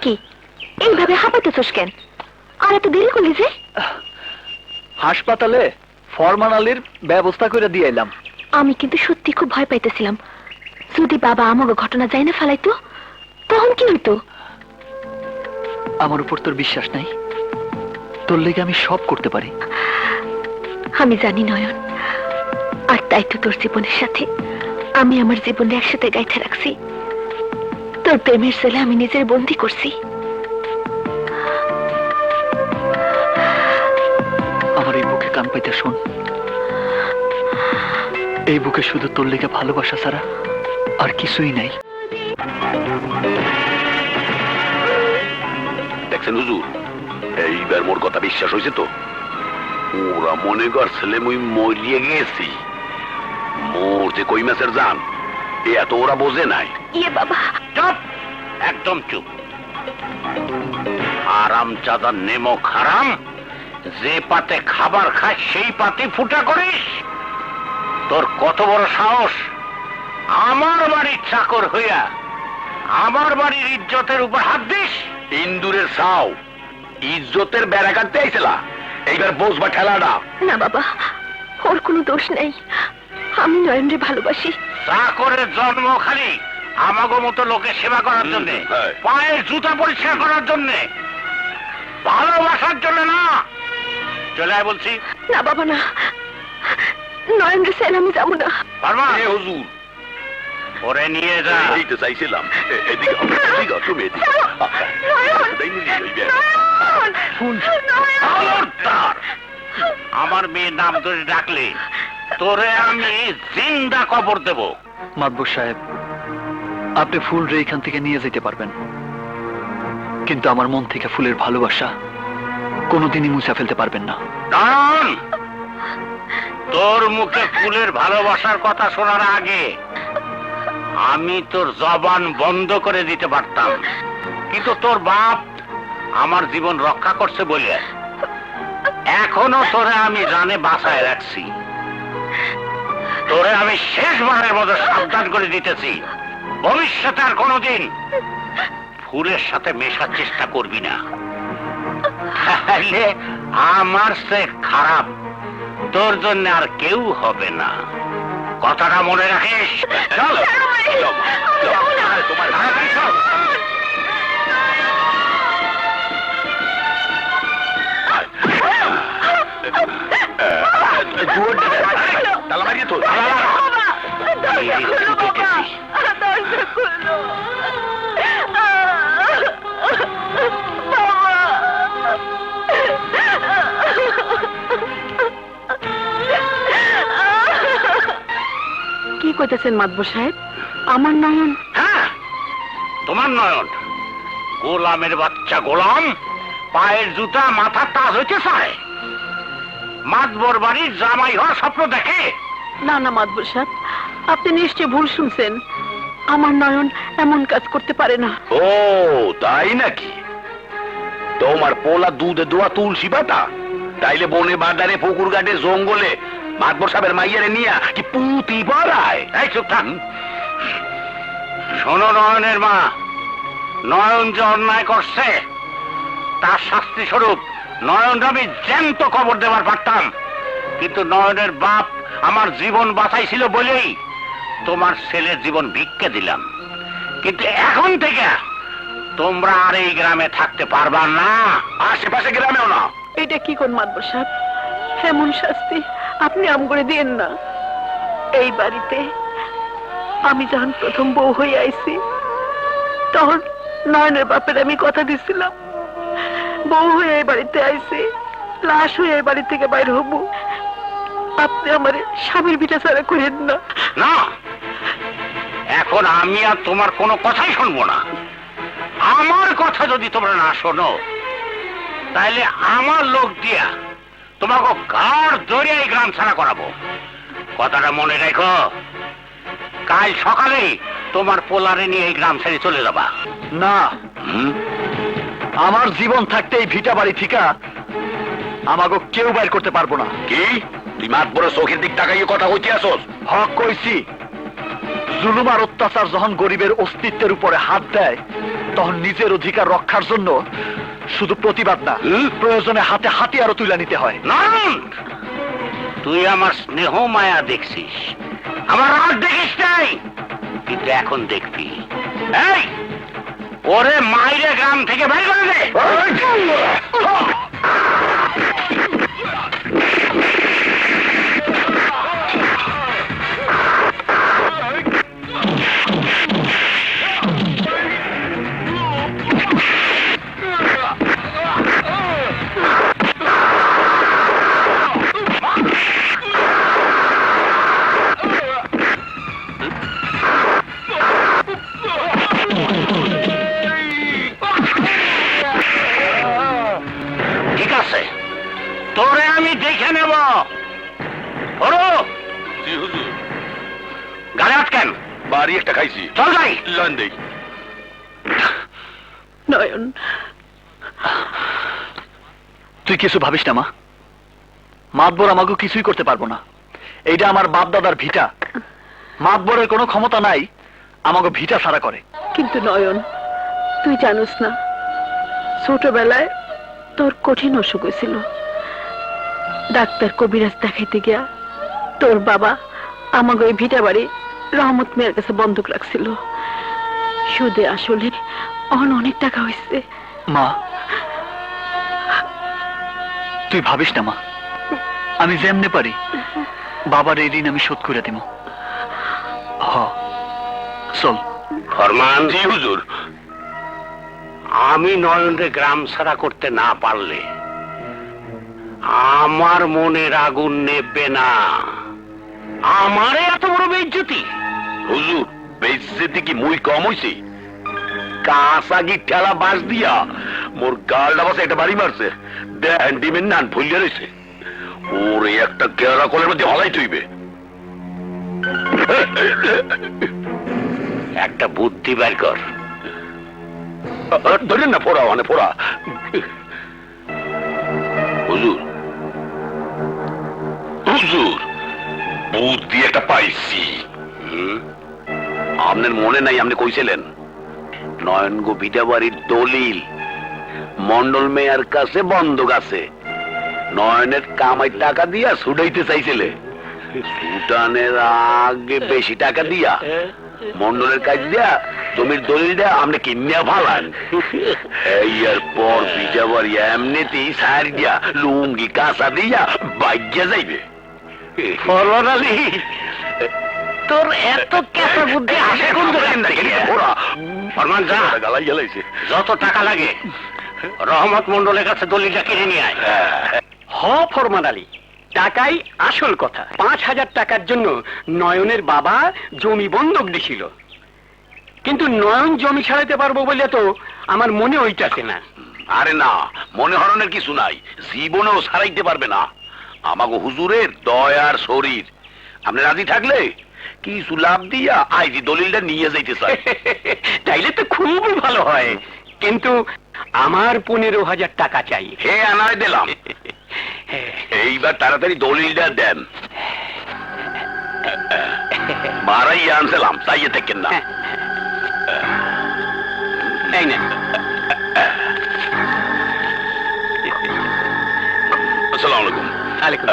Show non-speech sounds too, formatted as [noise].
কি? এইভাবে হাঁপাইতেছস কেন? আর এত দেরি করলি যে? হাসপাতালে ফরমান আলীর ব্যবস্থা করে দিয়ে এলাম। আমি কিন্তু সত্যি খুব ভয় পাইতেছিলাম। যদি বাবা আমাকে ঘটনা যাই না ফেলাইতো তখন কি হইতো? আমার উপর তোর বিশ্বাস নাই। তোর লেগে আমি সব করতে পারি। আমি জানি নয়ন আর তাই তো তোর জীবনের সাথে আমি আমার জীবনে একসাথে গাইতে রাখছি। তোর প্রেমের ছেলে আমি নিজের বন্দি করছি। আমার এই বুকে কান পাইতে শোন। এই বুকে শুধু তোর লেগে ভালোবাসা ছাড়া আর কিছুই নাই। দেখছেন হুজুর এইবার মোর কথা বিশ্বাস হয়েছে তো? ওরা মনে করছিলে মুই মরিয়ে গেছি মোর যে কই মাসের জান এ এত ওরা বোঝে নাই। ইয়ে বাবা। চুপ! একদম চুপ। হারাম চাঁদা নেমো খারাম যে পাতে খাবার খাস সেই পাতে ফুটা করিস। তোর কত বড় সাহস? আমার বাড়ির চাকর হইয়া আমার বাড়ির ইজ্জতের উপর হাত দিস। ইন্দুরের সাও ইজ্জতের বেড়া কাটতে আইছিলা এইবার বসবা ঠেলাটা না বাবা ওর কোনো দোষ নেই। আমি নয়নরে ভালোবাসি। চাকরের জন্ম খালি। আমাগো মতো লোকের সেবা করার জন্য পায়ের জুতা পরিষ্কার করার জন্য ভালোবাসার জন্য না। চলে আয় বলছি। না বাবা না। নয়নরে স্যার আমি যাব না। পারবা হুজুর। ওরে নিয়ে যা। এই তো চাইছিলাম। এদিকে এদিকে তুমি এদিকে! আমার মেয়ের নাম ধরে ডাকলে তোরে আমি জিন্দা কবর দেব। মাতবর সাহেব আপনি ফুল রে এখান থেকে নিয়ে যেতে পারবেন। কিন্তু আমার মন থেকে ফুলের ভালোবাসা কোনোদিনই মুছে ফেলতে পারবেন না। তোর মুখে ফুলের ভালোবাসার কথা শোনার আগে আমি তোর জবান বন্ধ করে দিতে পারতাম। কিন্তু তোর বাপ আমার জীবন রক্ষা করছে বলে এখনও তোরে আমি জানে বাসায় রাখছি। তোরে আমি শেষবারের মতো সাবধান করে দিতেছি। ভবিষ্যতে আর কোনোদিন ফুলের সাথে মেশার চেষ্টা করবি না। তাহলে আমার সে খারাপ। তোর জন্য আর কেউ হবে না। কথাটা মনে রাখিস? চল। তোমার কইতেছেন মাতবর সাহেব? আমার নয়ন। হ্যাঁ তোমার নয়ন। গোলামের বাচ্চা গোলাম পায়ের জুতা মাথার তাজ হইতে চায়। মাতবর বাড়ির জামাই হওয়ার স্বপ্ন দেখে। না না মাতবর সাহেব আপনি নিশ্চয় ভুল শুনছেন। আমার নয়ন এমন কাজ করতে পারে না। ও তাই নাকি? তোমার পোলা দুধে দোয়া তুলসী পাতা তাইলে বনে বাজারে পুকুর ঘাটে জঙ্গলে মাতবর সাহেবের মাইয়ারে নিয়া কি পুতি পাড়ায় এই চুপ থাক। শোনো নয়নের মা নয়ন যে অন্যায় করছে তার শাস্তি স্বরূপ নয়ন আমি জ্যান্ত কবর দেবার পারতাম। কিন্তু নয়নের বাপ আমার জীবন বাঁচাইছিল বলেই তোমার ছেলের জীবন ভিক্ষে দিলাম। কিন্তু এখন থেকে তোমরা আর এই গ্রামে থাকতে পারবা না। আশেপাশে গ্রামেও না। এটা কি কোন মাতবর সাহেব এমন শাস্তি। আপনি আম করে দিয়েন না। এই বাড়িতে আমি যখন প্রথম বউ হয়ে আইছি, তখন নয়নের বাপের আমি কথা দিছিলাম। বউ হয়ে এই বাড়িতে আইছি, লাশ হয়ে এই বাড়ি থেকে বাইর হব। আপনি আমার স্বামীর বিটা ছাড়া করেন না। না, এখন আমি আর তোমার কোনো কথাই শুনব না। আমার কথা যদি তোমরা না শোনো তাহলে আমার লোক দিয়া তোমাকে ধরে এই গ্রাম ছাড়া করাবো। কথাটা মনে রেখো। কাল সকালে তোমার পোলারে নিয়ে এই গ্রাম ছেড়ে চলে যাবা। না। আমার জীবন থাকতে এই ভিটা বাড়ি থিকা আমাকে কেউ বাইর করতে পারব না। কি? তুই মাত বড় চোখের দিক তাকাইয়ে কথা হইতে আসোস? হক কইছি জুলুম আর অত্যাচার যখন গরিবের অস্তিত্বের উপরে হাত দেয় তখন নিজের অধিকার রক্ষার জন্য শুধু প্রতিবাদ না প্রয়োজনে হাতে হাতিয়ারও তুলে নিতে হয়। তুই আমার স্নেহ মায়া দেখছিস। আমার রাগ দেখিস নাই। কিন্তু এখন দেখবি। ওরে মাইরে গ্রাম থেকে বাইরে করে দে। তোরে আমি দেখে নেব। ওরো। গাড়ি আটকেন। বাড়ি একটা খাইছি। চল যাই। লন্ডে নয়ন। তুই কিছু ভাবিস না মা। মাতবর আমাকে কিছুই করতে পারব না। এইটা আমার বাপ দাদার ভিটা। মাতবরের কোনো ক্ষমতা নাই আমাকে ভিটা ছাড়া করে। কিন্তু নয়ন তুই জানিস না ছোটবেলায় তোর কঠিন অসুখ হয়েছিল। ডাক্তার কবিরাজ দেখাইতে গিয়া তোর বাবা আমাকে ওই ভিটা বাড়ি রহমত মেয়ের কাছে বন্ধক রাখছিল। সুদে আসলে অন অনেক টাকা হয়েছে মা তুই ভাবিস না মা। আমি যেমনে পারি বাবার এই ঋণ আমি শোধ করে দিব হ চল। ফরমান। হুজুর। আমি নয়নরে গ্রাম ছাড়া করতে না পারলে আমার মনের আগুন নেবে না। আমারে এত বড় বেজ্জতি? হুজুর বেজ্জেতে কি মুই কম হইছে? কাঁসাগি ঠেলা বাস দিয়া মোর গালটা বাসে একটা বাড়ি মারছে। দেন ডিমের নান ভুলিয়া রয়েছে ওরে একটা কেরা কলের মধ্যে হলাই তুইবে একটা বুদ্ধি বের কর। ধরেন না ফোড়া মানে ফোড়া। হুজুর বুদ্ধি একটা পাইছি। আপনার মনে নাই আপনি কইছিলেন? নয়ন গো ভিটা দলিল মন্ডল মেয়ার কাছে বন্ধক আছে। নয়নের কামাই টাকা দিয়া ছুটাইতে চাইছিলে। সুটানের আগে বেশি টাকা দিয়া মন্ডলের কাজ দিয়া জমির দলিল দলিলটা আপনি কিনিয়া ফালান। এই আর পর বাড়ি এমনিতেই সার দিয়া লুঙ্গি কাঁচা দিয়া বাইজ্ঞা যাইবে। ফরমান আলী তোর এত কেঁচা বুদ্ধি আসে কোন দোকান থেকে? ওরা। ফরমান যা। গালাই গেলাইছে যত টাকা লাগে রহমত মন্ডলের কাছে দলিলটা কিনে নিয়ে আয়। হ ফরমান আলী টাকাই আসল কথা। পাঁচ হাজার টাকার জন্য নয়নের বাবা জমি বন্ধক দিছিল। কিন্তু নয়ন জমি ছাড়াতে পারব বলে তো আমার মনে ওইটাকে না। আরে না মনে হরণের কিছু নাই। জীবনেও সারাইতে পারবে না। আমাকে হুজুরের দয়ার শরীর। আপনি রাজি থাকলে? কিছু লাভ দিয়া আইজি দলিলটা নিয়ে যাইতে চাই। [laughs] তাইলে তো খুবই ভালো হয়। কিন্তু আমার পনেরো হাজার টাকা চাই। হে আনায় দিলাম। [laughs] এইবার তাড়াতাড়ি দলিলটা দেন। [laughs] বাড়াই আনছিলাম তাইয়ে থাকেন না। এই নেন। عليكم